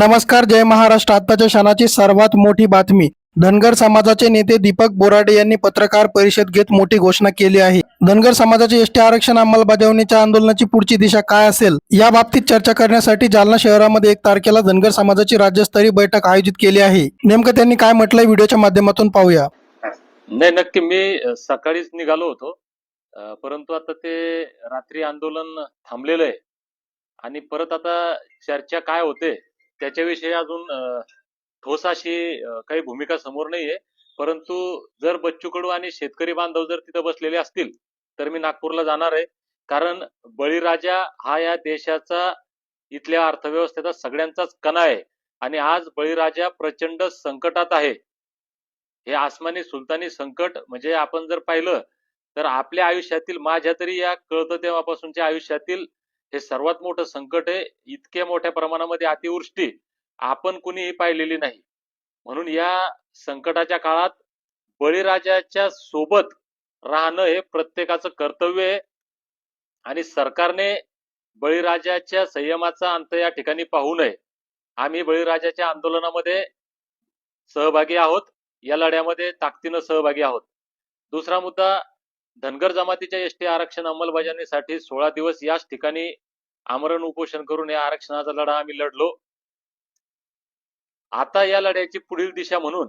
नमस्कार जय महाराष्ट्र. आताच्या क्षणाची सर्वात मोठी बातमी. धनगर समाजाचे नेते दीपक बोराडे यांनी पत्रकार परिषद घेत मोठी घोषणा केली आहे. धनगर समाजाचे एसटी आरक्षण अंमलबजावणीच्या आंदोलनाची पुढची दिशा काय असेल? या बाबतीत चर्चा करण्यासाठी जालना शहरामध्ये एक तारखेला धनगर समाजाची राज्यस्तरीय बैठक आयोजित केली आहे. नेमकं त्यांनी काय म्हटलंय व्हिडिओच्या माध्यमातून पाहूया. नाही नक्की मी सकाळीच निघालो होतो. परंतु आता ते रात्री आंदोलन थांबलेलं आहे. आणि परत आता चर्चा काय होते त्याच्याविषयी अजून ठोस अशी काही भूमिका समोर नाहीये. परंतु जर बच्चू कडू आणि शेतकरी बांधव जर तिथं बसलेले असतील तर मी नागपूरला जाणार आहे. कारण बळीराजा हा या देशाचा इथल्या अर्थव्यवस्थेचा सगळ्यांचाच कणा आहे. आणि आज बळीराजा प्रचंड संकटात आहे. हे आसमानी सुलतानी संकट म्हणजे आपण जर पाहिलं तर आपल्या आयुष्यातील माझ्या तरी या कळत तेव्हापासूनच्या आयुष्यातील हे सर्वात मोठं संकट आहे. इतक्या मोठ्या प्रमाणामध्ये अतिवृष्टी आपण कुणीही पाहिलेली नाही. म्हणून या संकटाच्या काळात बळीराजाच्या सोबत राहणं हे प्रत्येकाचं कर्तव्य आहे. आणि सरकारने बळीराजाच्या संयमाचा अंत या ठिकाणी पाहू नये. आम्ही बळीराजाच्या आंदोलनामध्ये सहभागी आहोत. या लढ्यामध्ये ताकदीनं सहभागी आहोत. दुसरा मुद्दा धनगर जमातीच्या एसटी आरक्षण अंमलबजावणीसाठी सोळा दिवस याच ठिकाणी आमरण उपोषण करून या आरक्षणाचा लढा आम्ही लढलो. आता या लढ्याची पुढील दिशा म्हणून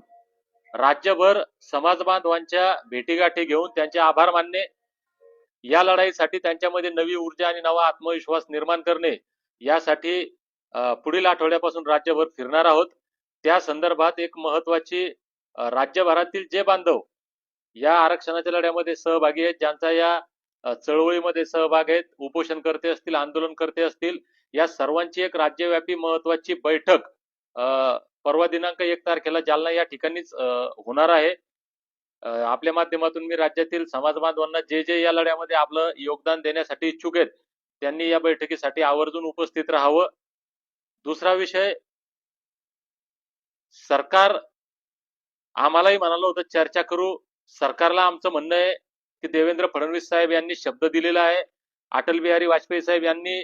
राज्यभर समाज बांधवांच्या भेटीगाठी घेऊन त्यांचे आभार मानणे या लढाईसाठी त्यांच्यामध्ये नवी ऊर्जा आणि नवा आत्मविश्वास निर्माण करणे यासाठी पुढील आठवड्यापासून राज्यभर फिरणार आहोत. त्या संदर्भात एक महत्वाची राज्यभरातील जे बांधव या आरक्षणाच्या लढ्यामध्ये सहभागी आहेत ज्यांचा या चळवळीमध्ये सहभाग आहेत उपोषण करते असतील आंदोलन करते असतील या सर्वांची एक राज्यव्यापी महत्वाची बैठक परवा दिनांक एक तारखेला जालना या ठिकाणीच होणार आहे. आपल्या माध्यमातून मी राज्यातील समाज बांधवांना जे जे या लढ्यामध्ये आपलं योगदान देण्यासाठी इच्छुक आहेत त्यांनी या बैठकीसाठी आवर्जून उपस्थित राहावं. दुसरा विषय सरकार आम्हालाही म्हणालं होतं चर्चा करू सरकारला आमचं म्हणणं आहे की देवेंद्र फडणवीस साहेब यांनी शब्द दिलेला आहे. अटल बिहारी वाजपेयी साहेब यांनी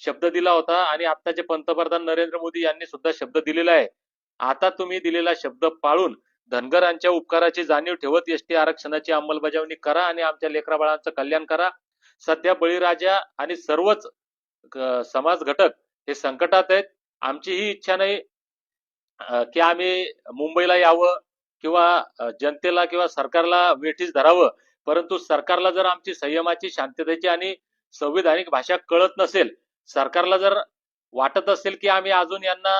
शब्द दिला होता आणि आताचे पंतप्रधान नरेंद्र मोदी यांनी सुद्धा शब्द दिलेला आहे. आता तुम्ही दिलेला शब्द पाळून धनगरांच्या उपकाराची जाणीव ठेवत एसटी आरक्षणाची अंमलबजावणी करा आणि आमच्या लेकराबाळांचं कल्याण करा. सध्या बळीराजा आणि सर्वच समाज घटक हे संकटात आहेत. आमची ही इच्छा नाही की आम्ही मुंबईला यावं. किंवा जनतेला किंवा सरकारला वेठीस धरावं. परंतु सरकारला जर आमची संयमाची शांततेची आणि संविधानिक भाषा कळत नसेल सरकारला जर वाटत असेल की आम्ही अजून यांना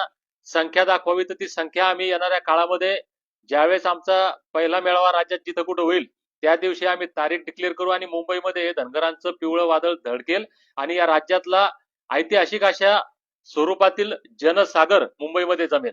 संख्या दाखवावी तर ती संख्या आम्ही येणाऱ्या काळामध्ये ज्यावेळेस आमचा पहिला मेळावा राज्यात जिथं कुठं होईल त्या दिवशी आम्ही तारीख डिक्लेअर करू आणि मुंबईमध्ये हे धनगरांचं पिवळं वादळ धडकेल आणि या राज्यातला ऐतिहासिक अशा स्वरूपातील जनसागर मुंबईमध्ये जमेल.